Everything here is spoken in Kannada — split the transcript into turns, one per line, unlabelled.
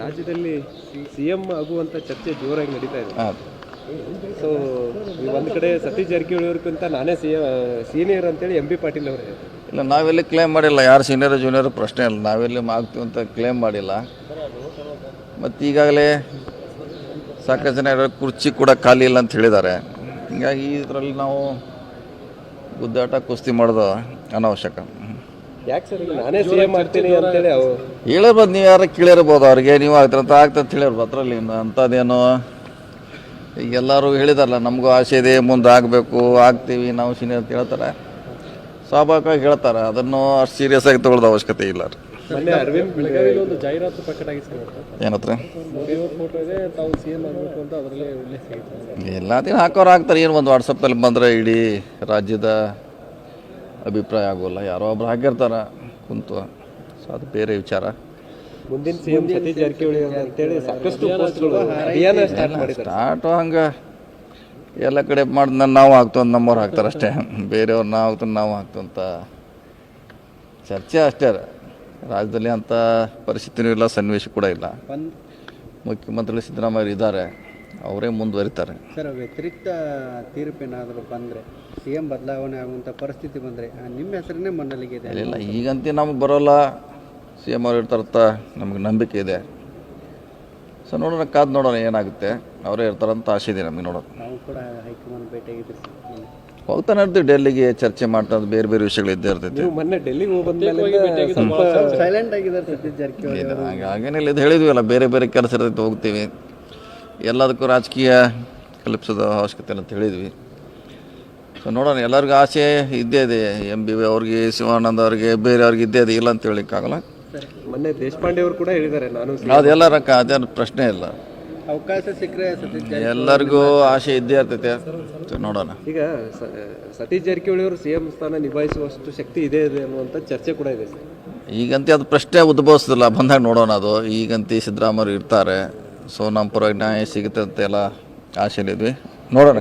ರಾಜ್ಯದಲ್ಲಿ ಸಿ ಎಂ ಆಗುವಂತ ಚರ್ಚೆ ಜೋರಾಗಿ ನಡೀತಾ ಇದೆ. ಸೊ ಒಂದ್ ಕಡೆ ಸತೀಶ್ ಜಾರಕಿಹೊಳಿ ಅವ್ರಿಗಿಂತ ನಾನೇ ಸಿ ಸೀನಿಯರ್ ಅಂತೇಳಿ ಎಂ ಬಿ ಪಾಟೀಲ್ ಅವರು.
ಇಲ್ಲ ನಾವೆಲ್ಲಿ ಕ್ಲೇಮ್ ಮಾಡಿಲ್ಲ. ಯಾರು ಸೀನಿಯರ್ ಜೂನಿಯರ್ ಪ್ರಶ್ನೆ ಇಲ್ಲ ನಾವೆಲ್ಲಿ ಆಗ್ತೀವಿ ಅಂತ ಕ್ಲೇಮ್ ಮಾಡಿಲ್ಲ. ಮತ್ತು ಈಗಾಗಲೇ ಸಾಕಷ್ಟು ಜನ ಕುರ್ಚಿ ಕೂಡ ಖಾಲಿ ಇಲ್ಲ ಅಂತ ಹೇಳಿದ್ದಾರೆ. ಹೀಗಾಗಿ ಇದರಲ್ಲಿ ನಾವು ಗುದ್ದಾಟ ಕುಸ್ತಿ ಮಾಡೋದು ಅನಾವಶ್ಯಕ.
ಯಾಕೆ ಸರ್ ನಾನೇ ಸಿ ಎಂ ಆಗ್ತೀನಿ ಅಂತೇಳಿ ಅವು
ಹೇಳಿರ್ಬೋದು ನೀವು ಯಾರು ಕೇಳಿರ್ಬೋದು ಅವ್ರಿಗೆ? ನೀವು ಆಗ್ತೀರಂತ ಆಗ್ತಂತ ಹೇಳಿರ್ಬೋದು ಅದರಲ್ಲಿ ಅಂಥದ್ದೇನು? ಈಗ ಎಲ್ಲರೂ ಹೇಳಿದಾರಲ್ಲ ನಮಗೂ ಆಸೆ ಇದೆ ಮುಂದೆ ಆಗಬೇಕು ಆಗ್ತೀವಿ ನಾವು ಸೀನಿಯರ್ ಅಂತ ಹೇಳ್ತಾರೆ. ಸ್ವಾಭಾವಿಕವಾಗಿ ಹೇಳ್ತಾರೆ ಅದನ್ನು ಅಷ್ಟು ಸೀರಿಯಸ್ ಆಗಿ ತಗೊಳ್ಳೋದು ಅವಶ್ಯಕತೆ ಇಲ್ಲ ರೀ
ಮೊನ್ನೆ ಅರವಿಂದ್ ಒಂದು ಜಾಹೀರಾತು ಪ್ರಕಟ ಆಗಿತ್ತು ಸರ್
ಏನತ್ರ
ಮೋದಿ ಅವ್ರ ಫೋಟೋ ಇದೆ ತಾವು ಸಿ ಎಂ ಆಗಬೇಕು ಅಂತ ಅದರಲ್ಲೇ ಉಲ್ಲೇಖ ಆಗಿತ್ತು.
ಎಲ್ಲ ದಿನ ಹಾಕೋರು ಹಾಕ್ತಾರೆ ಏನು ಒಂದು ವಾಟ್ಸಪ್ಪಲ್ಲಿ ಬಂದ್ರೆ ಇಡೀ ರಾಜ್ಯದ ಅಭಿಪ್ರಾಯ ಆಗೋಲ್ಲ. ಯಾರೋ ಒಬ್ರು ಹಾಕಿರ್ತಾರೆ. ಕುಂತು ಸೊ ಅದು ಬೇರೆ ವಿಚಾರ.
ಮುಂದಿನ ಸಿ ಎಂ ಸತೀಶ್ ಜಾರಕಿಹೊಳಿ ಅಂತೇಳಿ ಸಾಕಷ್ಟು ಪೋಸ್ಟ್ಗಳು ಅಭಿಯಾನ ಸ್ಟಾರ್ಟ್ ಮಾಡಿದ್ದಾರೆ.
ಸ್ಟಾರ್ಟು ಹಂಗೆ. ಎಲ್ಲ ಕಡೆ ಮಾಡಿದ ನಾವು ಹಾಕ್ತು ನಮ್ಮವ್ರು ಹಾಕ್ತಾರೆ ಅಷ್ಟೇ. ಬೇರೆಯವ್ರು ನಾವು ಹಾಕ್ತು ನಾವು ಹಾಕ್ತು ಅಂತ ಚರ್ಚೆ ಅಷ್ಟೇ. ರಾಜ್ಯದಲ್ಲಿ ಅಂಥ ಪರಿಸ್ಥಿತಿನೂ ಇಲ್ಲ ಸನ್ನಿವೇಶ ಕೂಡ ಇಲ್ಲ. ಮುಖ್ಯಮಂತ್ರಿ ಸಿದ್ದರಾಮಯ್ಯ ಇದ್ದಾರೆ ಅವರೇ ಮುಂದುವರಿತಾರೆ.
ಸರ್ ವ್ಯತಿರಿಕ್ತ ತೀರ್ಪೇನಾದರೂ ಬಂದರೆ ಸಿ ಎಂ ಬದಲಾವಣೆ ಆಗುವಂಥ ಪರಿಸ್ಥಿತಿ ಬಂದರೆ ನಿಮ್ಮ ಹೆಸರನ್ನೇ ಮನ್ನಲಿಗಿದೆ
ಇಲ್ಲ ಈಗಂತೂ ನಮಗೆ ಬರೋಲ್ಲ. ಸಿ ಎಂ ಅವ್ರು ಇರ್ತಾರಂತ ನಮಗೆ ನಂಬಿಕೆ ಇದೆ. ಸೊ ನೋಡೋಣ ಕಾದು ನೋಡೋಣ ಏನಾಗುತ್ತೆ. ಅವರೇ ಇರ್ತಾರಂತ ಆಸೆ ಇದೆ ನಮಗೆ ನೋಡೋಣ
ನಾವು ಕೂಡ ಹೈಕಮಾಂಡ್ ಭೇಟಿಯಾಗಿದ್ರಿ
ಹೋಗ್ತಾನೆ ಇರ್ತೀವಿ ಡೆಲ್ಲಿಗೆ ಚರ್ಚೆ ಮಾಡ್ತಾ ಬೇರೆ ಬೇರೆ ವಿಷಯಗಳು ಇದ್ದೇ ಇರ್ತೈತಿ.
ನೀವು ಮೊನ್ನೆ ಡೆಲ್ಲಿಗೆ ಹೋಗಿ
ಸೈಲೆಂಟ್ ಆಗಿದ್ದಾರೆ ಸತೀಶ್ ಜಾರಕಿಹೊಳಿ
ಹಾಗೇನಿಲ್ಲ ಇದು ಹೇಳಿದ್ವಲ್ಲ ಬೇರೆ ಬೇರೆ ಕೆಲಸ ಇರ್ತೈತೆ ಹೋಗ್ತೀವಿ. ಎಲ್ಲದಕ್ಕೂ ರಾಜಕೀಯ ಕಲ್ಪಿಸೋದ ಅವಶ್ಯಕತೆ ಅಂತ ಹೇಳಿದ್ವಿ. ಸೊ ನೋಡೋಣ ಎಲ್ಲರಿಗೂ ಆಸೆ ಇದ್ದೇ ಇದೆ. ಎಂ ಬಿ ಅವ್ರಿಗೆ ಶಿವಾನಂದ ಅವ್ರಿಗೆ ಬೇರೆಯವ್ರಿಗೆ ಇದ್ದೇ ಇದೆ ಇಲ್ಲ ಅಂತ ಹೇಳಿಕ್ಕಾಗಲ್ಲ
ಮೊನ್ನೆ ದೇಶಪಾಂಡೆ ಅವರು ಕೂಡ ಹೇಳಿದ್ದಾರೆ ನಾನು
ಅದೆಲ್ಲ ರೊಕ್ಕ ಅದೇನು ಪ್ರಶ್ನೆ ಇಲ್ಲ.
ಅವಕಾಶ ಸಿಕ್ಕರೆ ಸತೀಶ್ ಜಾರಕಿಹೊಳಿ
ಎಲ್ಲರಿಗೂ ಆಸೆ ಇದ್ದೇ ಇರ್ತೈತೆ. ಸೊ ನೋಡೋಣ.
ಈಗ ಸ- ಸತೀಶ್ ಜಾರಕಿಹೊಳಿ ಅವರು ಸಿ ಎಂ ಸ್ಥಾನ ನಿಭಾಯಿಸುವಷ್ಟು ಶಕ್ತಿ ಇದೆ ಇದೆ ಅನ್ನುವಂಥ ಚರ್ಚೆ ಕೂಡ ಇದೆ ಸರ್.
ಈಗಂತೆ ಅದು ಪ್ರಶ್ನೆ ಉದ್ಭವಿಸೋದಿಲ್ಲ ಬಂದಾಗ ನೋಡೋಣ ಅದು. ಈಗಂತೆ ಸಿದ್ದರಾಮಯ್ಯ ಇರ್ತಾರೆ. ಸೊ ನಮ್ಮ ಪರವಾಗಿ ನ್ಯಾಯ ಸಿಗುತ್ತೆ ಅಂತೆಲ್ಲ ಆಸೆಯಲ್ಲಿದ್ವಿ ನೋಡೋಣ.